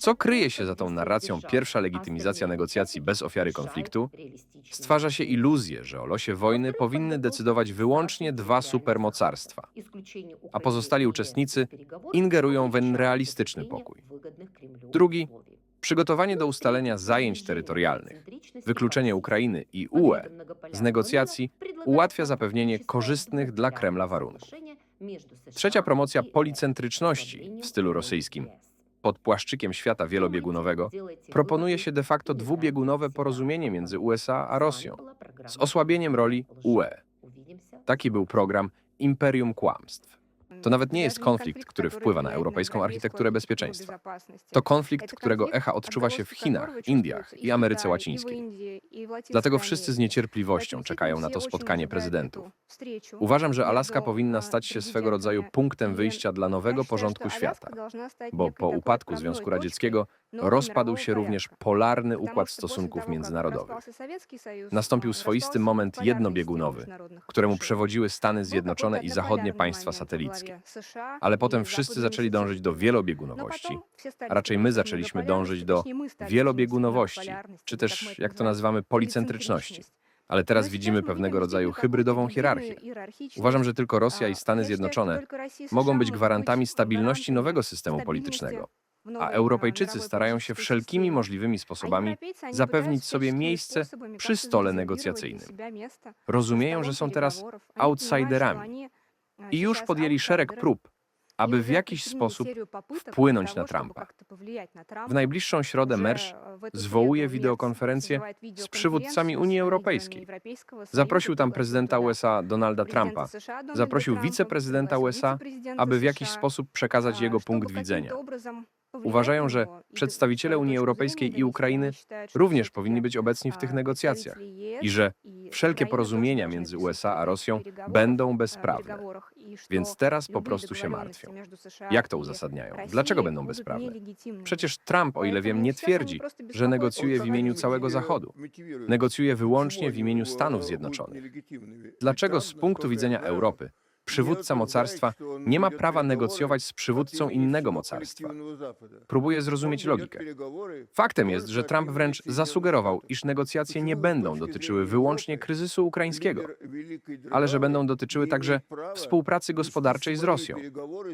Co kryje się za tą narracją pierwsza legitymizacja negocjacji bez ofiary konfliktu? Stwarza się iluzję, że o losie wojny powinny decydować wyłącznie dwa supermocarstwa, a pozostali uczestnicy ingerują w realistyczny pokój. Drugi Przygotowanie do ustalenia zajęć terytorialnych, wykluczenie Ukrainy i UE z negocjacji ułatwia zapewnienie korzystnych dla Kremla warunków. Trzecia promocja policentryczności w stylu rosyjskim pod płaszczykiem świata wielobiegunowego proponuje się de facto dwubiegunowe porozumienie między USA a Rosją z osłabieniem roli UE. Taki był program Imperium Kłamstw. To nawet nie jest konflikt, który wpływa na europejską architekturę bezpieczeństwa. To konflikt, którego echa odczuwa się w Chinach, Indiach i Ameryce Łacińskiej. Dlatego wszyscy z niecierpliwością czekają na to spotkanie prezydentów. Uważam, że Alaska powinna stać się swego rodzaju punktem wyjścia dla nowego porządku świata, bo po upadku Związku Radzieckiego rozpadł się również polarny układ stosunków międzynarodowych. Nastąpił swoisty moment jednobiegunowy, któremu przewodziły Stany Zjednoczone i zachodnie państwa satelickie. Ale potem wszyscy zaczęli dążyć do wielobiegunowości, a raczej my zaczęliśmy dążyć do wielobiegunowości, czy też, jak to nazywamy, policentryczności. Ale teraz widzimy pewnego rodzaju hybrydową hierarchię. Uważam, że tylko Rosja i Stany Zjednoczone mogą być gwarantami stabilności nowego systemu politycznego, a Europejczycy starają się wszelkimi możliwymi sposobami zapewnić sobie miejsce przy stole negocjacyjnym. Rozumieją, że są teraz outsiderami i już podjęli szereg prób, aby w jakiś sposób wpłynąć na Trumpa. W najbliższą środę Mersch zwołuje wideokonferencję z przywódcami Unii Europejskiej. Zaprosił tam prezydenta USA Donalda Trumpa, zaprosił wiceprezydenta USA, aby w jakiś sposób przekazać jego punkt widzenia. Uważają, że przedstawiciele Unii Europejskiej i Ukrainy również powinni być obecni w tych negocjacjach i że wszelkie porozumienia między USA a Rosją będą bezprawne. Więc teraz po prostu się martwią. Jak to uzasadniają? Dlaczego będą bezprawne? Przecież Trump, o ile wiem, nie twierdzi, że negocjuje w imieniu całego Zachodu. Negocjuje wyłącznie w imieniu Stanów Zjednoczonych. Dlaczego z punktu widzenia Europy przywódca mocarstwa nie ma prawa negocjować z przywódcą innego mocarstwa? Próbuję zrozumieć logikę. Faktem jest, że Trump wręcz zasugerował, iż negocjacje nie będą dotyczyły wyłącznie kryzysu ukraińskiego, ale że będą dotyczyły także współpracy gospodarczej z Rosją.